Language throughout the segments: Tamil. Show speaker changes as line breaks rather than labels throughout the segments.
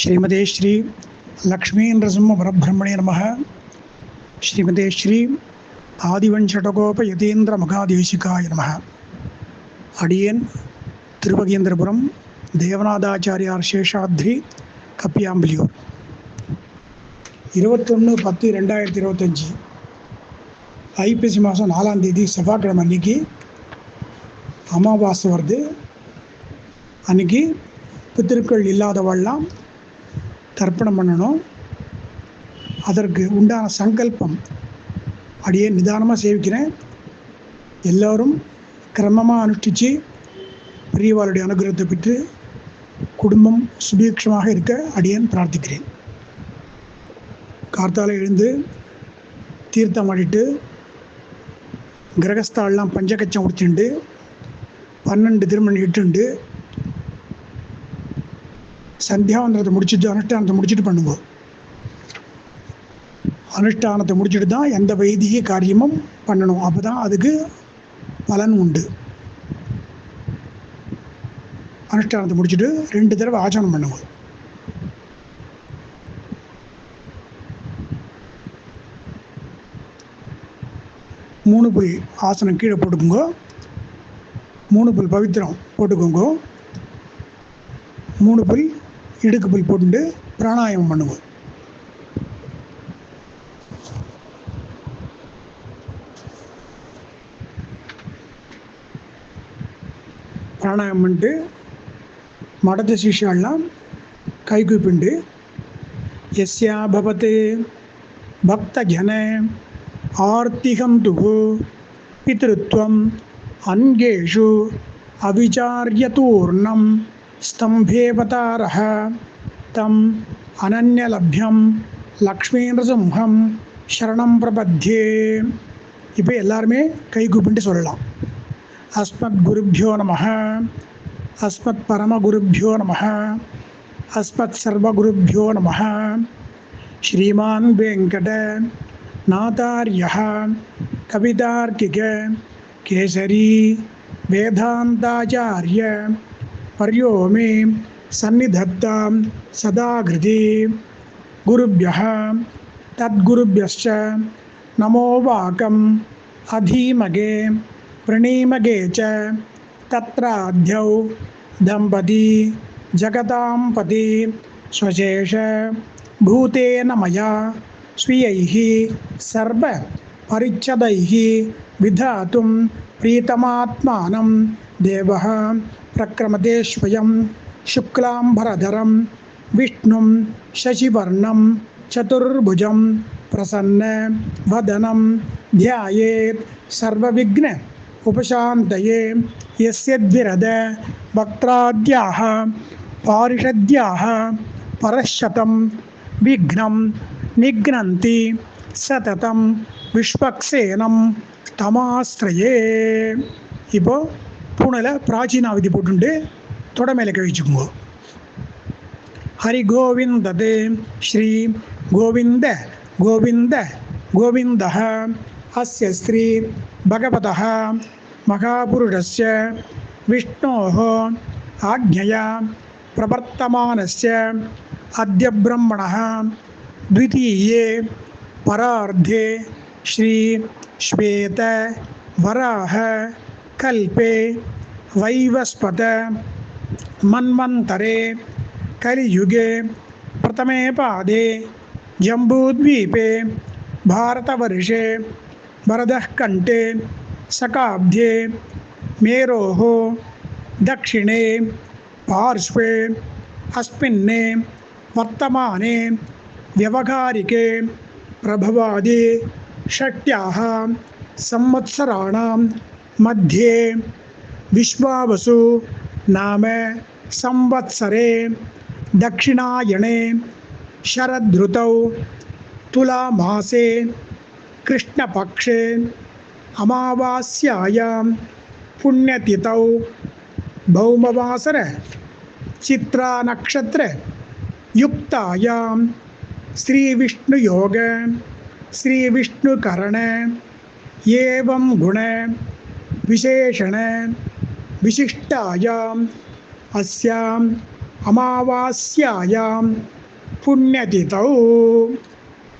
ஸ்ரீமதே ஸ்ரீ லக்ஷ்மீ நரசிம்ம பரபிரம்மணே நம ஸ்ரீமதே ஸ்ரீ ஆதிவஞ்சடகோப யதீந்திர மகாதேசிகாய நம அடியேன் திருவகேந்திரபுரம் தேவநாதாச்சாரியார் சேஷாத்ரி கப்பியாம்பலியூர். இருபத்தொன்று பத்து ரெண்டாயிரத்தி இருபத்தஞ்சி. ஐப்பசி மாதம் நாலாம் தேதி செவ்வாய்க்கிழமை அன்னைக்கு அமாவாசை வருது. அன்னைக்கு பித்திருக்கள் இல்லாதவெல்லாம் தர்ப்பணம் பண்ணணும். அதற்கு உண்டான சங்கல்பம் அப்படியே நிதானமாக சேவிக்கிறேன். எல்லோரும் கிரமமாக அனுஷ்டித்து பெரியவாளுடைய அனுகிரகத்தை பெற்று குடும்பம் சுபீட்சமாக இருக்க அடியேன் பிரார்த்திக்கிறேன். கார்த்தால எழுந்து தீர்த்தம் ஆடிட்டு கிரகஸ்தாலெலாம் பஞ்சகச்சம் உடிச்சுண்டு பன்னெண்டு திருமணம் இட்டுண்டு சந்தியாவந்தனத்தை முடிச்சுட்டு அனுஷ்டானத்தை முடிச்சுட்டு பண்ணுவோம் அனுஷ்டானத்தை முடிச்சுட்டு தான் எந்த வைதிக காரியமும் பண்ணணும். அப்போ தான் அதுக்கு பலன் உண்டு. அனுஷ்டானத்தை முடிச்சுட்டு ரெண்டு தடவை ஆச்சரணம் பண்ணுவோம் மூணு புல் ஆசனம் கீழே போட்டுக்கோங்க. மூணு புல் பவித்திரம் போட்டுக்கோங்க. மூணு புல் இடுக்கு போய் போட்டு பிராணாயாமம் பண்ணுவோம். பிராணாயம் பண்ணிட்டு மடத்த சிஷியாலாம் கை கூப்பிண்டு எஸ்யா பவத்து பக்த ஜன ஆர்த்திகம் துகு பித்ருத்வம் அன்கேஷு அவிச்சாரியதூர்ணம். ஸ்தம்பேவதாரः தம் அனன்யலப்யம் லக்ஷ்மீந்திரசிம்ஹம் சரணம் பிரபத்தியே இப்போ எல்லாருமே கை கூப்பிட்டு சொல்லலாம். அஸ்மத் குருப்பியோ நம அஸ்மத் பரமகுருப்பியோ நம அஸ்மத் சர்வகுருப்பியோ நம ஸ்ரீமான் வெங்கட நாதாரிய கவிதார்க்கிக கேசரி வேதாந்தாச்சாரிய पर्यो मे सन्निधत्तां सदा कृति गुरुभ्यः। तद्गुरुभ्यश्च नमो वाकम् अधीमगे प्रणीमगे च। तत्राध्यौ दम्पती जगतां पति स्वशेष भूतेन मया स्वीयैः सर्वपरिच्छदैः विधातुं प्रीतमात्मानं देवः प्रक्रमते स्वयं शुक्लाम्बरधरं विष्णुं शशिवर्णं चतुर्भुजं प्रसन्न वदनं ध्यायेत् सर्वविघ्न उपशान्तये यस्य द्विरद वक्त्राद्याः पारिषद्याः परशतं विघ्नं निघ्नन्ति சததம் விஸ்வக்சேனம் தமாஸ்திரயே இப்போ പൂണല പ്രാചീന അവധി പൂട്ടുണ്ട് തുടമേലെ കഴിച്ചിക്കുമ്പോൾ ഹരി ഗോവിന്ദ ശ്രീ ഗോവിന്ദ ഗോവിന്ദ ഗോവിന്ദ അസ്യ സ്ത്രീ ഭഗവത മഹാപുരുഷ വിഷ്ണോ ആജ്ഞയാ പ്രവർത്തമാനസ് അദ്യബ്രഹ്മണ ദ്വിതീയേ പരാർദ്ധേ ശ്രീ ശ്വേത വരാഹ കൽപേ वैवस्पत मन्वन्तरे, कलियुगे, प्रथमे पादे, जम्बूद्वीपे, भारतवर्षे, वरदः कण्ठे शकाब्दे मेरोः, दक्षिणे, पार्श्वे, अस्मिन्ने, वर्तमाने, व्यवहारिके, प्रभवादि षट्याः संवत्सराणां मध्ये। विश्वावसु नाम संवत्सरे दक्षिणायणे शरदृतौ तुलामासे कृष्णपक्षे अमावास्यायां पुण्यतिथौ भौमवासर चित्रानक्षत्र युक्तायां श्रीविष्णुयोग, श्रीविष्णुकरण एवं गुण विशेषण വിശിഷ്ടായം. അസ്യാം അമാവാസ്യയാം. പുണ്യതിതൗ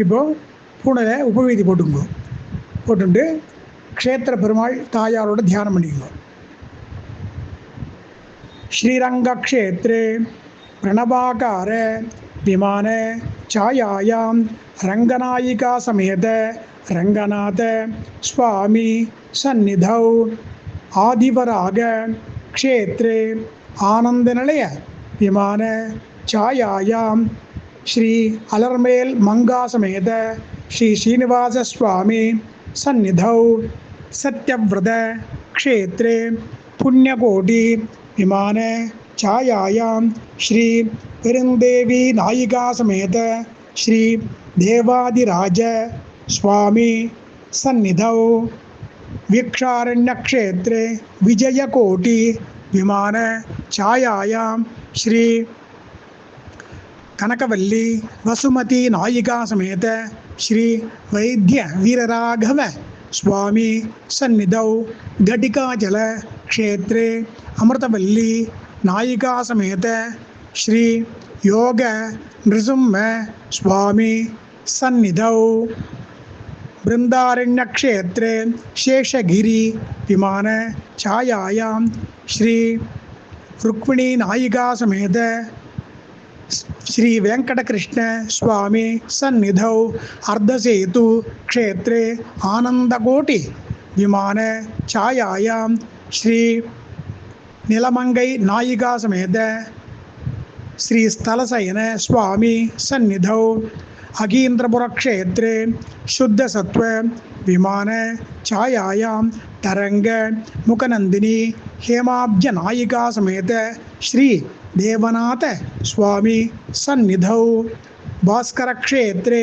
ഇപ്പോൾ പുണരെ ഉപവീതി പൊട്ടുമ്പോൾ പൊട്ടുണ്ട് ക്ഷേത്ര പെരുമാൾ തായാറോട് ധ്യാനം പണിയുന്നു. ശ്രീരംഗക്ഷേത്രേ പ്രണവാകാര വിമാന ഛായാം രംഗനായിക രംഗനാഥ സ്വാമി സന്നിധൗ. ஆதிபராக க்ஷேத்ரே ஆனந்தநிலைய விமான சாயாயாம். ஸ்ரீ அலர்மேல் மங்காசமேத ஸ்ரீ ஸ்ரீனிவாச சுவாமி சந்நிதௌ. சத்யவிரத க்ஷேத்ரே புண்ணியகோடி விமான சாயாயாம். ஸ்ரீ பெருந்தேவி நாயிகாசமேத ஸ்ரீ தேவாதிராஜ சுவாமி சந்நிதௌ. वीक्षारण्यक्षेत्रे विजयकोटि विमान छायायां श्री कनकवल्ली वसुमती नायिका समेत श्री वैद्य वीरराघव स्वामी सन्निधौ घटिकाचल क्षेत्रे अमृतवल्ली नायिका समेत श्री योग नृसिंह स्वामी सन्निधौ बृंदारण्यक्षेत्रे शेषगिरि विमान छायायां श्री रुक्मिणी नायिका समेत श्री वेंकटकृष्ण स्वामी सन्निधौ अर्धसेतु क्षेत्रे आनंदकोटि विमान छायायां श्री नीलमंगई नायिका समेत श्री स्थलशयन स्वामी सन्निधौ अगीन्द्रपुर क्षेत्रे शुद्ध सत्व विमान छायायां तरंग मुखनंदिनी हेमाब्ज नायिका समेत श्री देवनाथ स्वामी सन्निधौ। भास्कर क्षेत्रे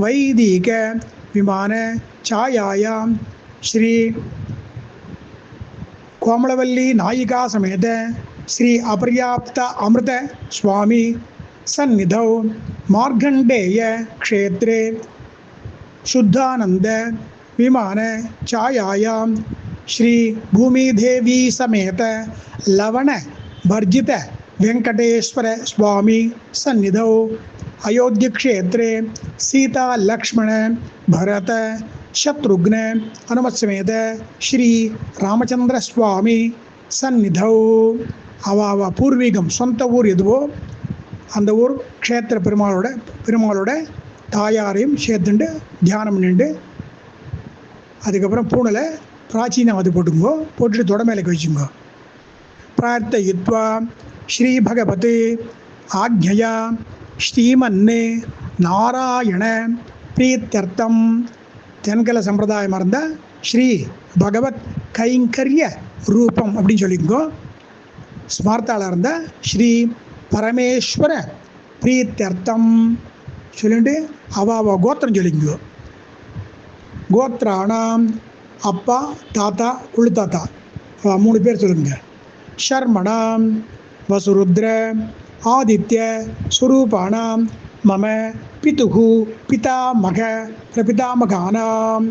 वैदिक विमान छायायां श्री कोमलवल्ली नायिका समेत श्री अपर्याप्त अमृत स्वामी सन्निधौ। मार्गण्डेयक्षेत्रे शुद्धानन्द विमानछायायां श्रीभूमिदेवी समेत लवणभर्जित वेंकटेश्वर स्वामी सन्निधौ। अयोध्यक्षेत्रे सीता लक्ष्मण भरत शत्रुघ्न हनुमत्समेत श्री रामचंद्र स्वामी ಸನ್ನಿಧೌ ಅವ पूर्वीगम ಸ್ವಂತ அந்த ஊர் க்ஷேத்திர பெருமாளோட பெருமாளோட தாயாரையும் சேர்த்துண்டு தியானம் நின்று அதுக்கப்புறம் பூனலை பிராச்சீனம் அது போட்டுங்கோ போட்டுட்டு தொடமேலைக்கு வச்சுங்கோ. பிரார்த்தயித்வா ஸ்ரீ பகவத் ஆக்ஞயா ஸ்ரீமன்னு நாராயண பிரீத்தர்த்தம். தென்கல சம்பிரதாயமாக இருந்தால் ஸ்ரீ பகவத் கைங்கரிய ரூபம் அப்படின்னு சொல்லிக்கோ ஸ்மார்த்தாளாக இருந்தால் ஸ்ரீ பரமேஸ்வர பிரீத்தர்த்தம் சொல்லிட்டு அவாவ கோத்திரம் சொல்லிக்கோ கோத்ராணாம் அப்பா தாத்தா குழு தாத்தா. அவ மூணு பேர் சொல்லுங்க. ஷர்மணாம் வசுருத்ர ஆதித்ய சுரூபானாம் மம பிதுகு பிதாமக பிரபிதாமகானாம்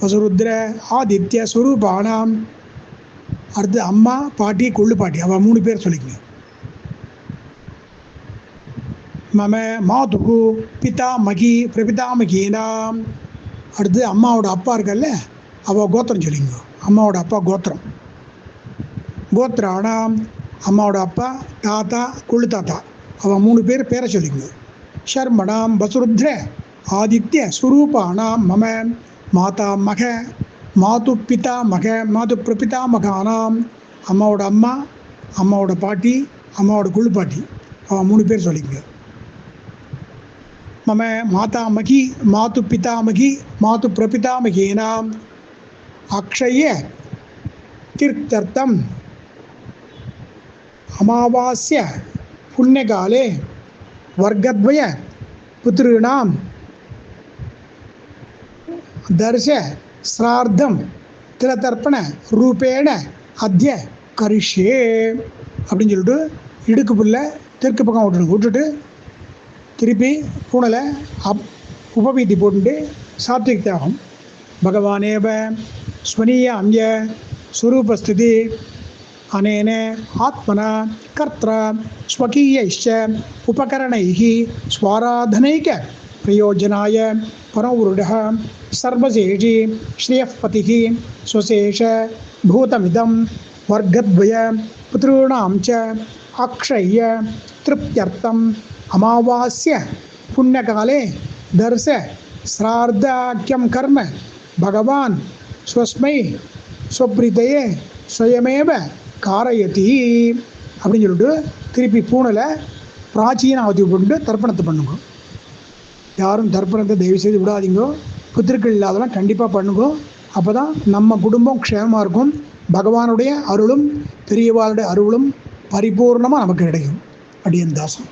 வசுருத்ர ஆதித்ய சுரூபானாம். அடுத்து அம்மா பாட்டி கொள்ளு பாட்டி. அவள் மூணு பேர் சொல்லிக்கணும் மம மாதுகு பிதாமகி பிரபிதாமகீனாம் அடுத்து அம்மாவோட அப்பா இருக்கல்ல அவள் கோத்திரம் சொல்லிங்க. அம்மாவோட அப்பா கோத்திரம். கோத்ராணாம் அம்மாவோட அப்பா தாத்தா குழு தாத்தா. அவன் மூணு பேர் பேரை சொல்லிங்க. ஷர்மணாம் வசுருத்ர ஆதித்ய சுரூபானாம் மம மாதா மக மாது பிதா மக மாது பிரபிதா மகானாம் அம்மாவோட அம்மா அம்மாவோட பாட்டி அம்மாவோட குழு பாட்டி. அவன் மூணு பேர் சொல்லிக்கங்க मम मातामही மாது मातुप्रपितामहीनाम् अक्षय्य பிரபிதாமகீனாம் அக்ஷய पुण्यकाले அமாவாஸ்ய புண்ணியகாலே வர்க்கத்வய புத்திருணாம் தர்ஷ ஸ்ரார்த்தம் திலதர்ப்பண அத்திய கரிஷே அப்படின்னு சொல்லிட்டு இடுக்கு புல்ல தெற்கு பக்கம் விட்டுட்டு விட்டுட்டு திருப்பி பூனலை அப் உபவீதி போட்டுட்டு சாத்விக் தியாகம் பகவானேவ ஸ்வனீய அம்ய ஸ்வரூபஸ்திதி अनेन आत्मना कर्त्रा स्वकीयैश्च उपकरणैः स्वाराधनैक प्रयोजनाय परवृढः सर्वशेषि श्रियःपतिः स्वशेष भूतमिदं वर्गद्वय पुतॄणां च अक्षय्य तृप्त्यर्थम् அமாவாசிய புண்ணியகாலே தர்ச ஸ்ரார்த்தாக்கியம் கர்ம. பகவான் ஸ்வஸ்மை ஸ்வப்ரிதையே சுயமேவ காரயதி அப்படின்னு சொல்லிட்டு திருப்பி பூனில் பிராச்சீனாவதி கொண்டு தர்ப்பணத்தை பண்ணுங்க. யாரும் தர்ப்பணத்தை தயவு செய்து விடாதீங்கோ. பித்திருக்கள் இல்லாதெல்லாம் கண்டிப்பாக பண்ணுங்க. அப்போ தான் நம்ம குடும்பம் க்ஷேமமாக இருக்கும். பகவானுடைய அருளும் பெரியவாளுடைய அருளும் பரிபூர்ணமாக நமக்கு கிடைக்கும். அடியன் தாசம்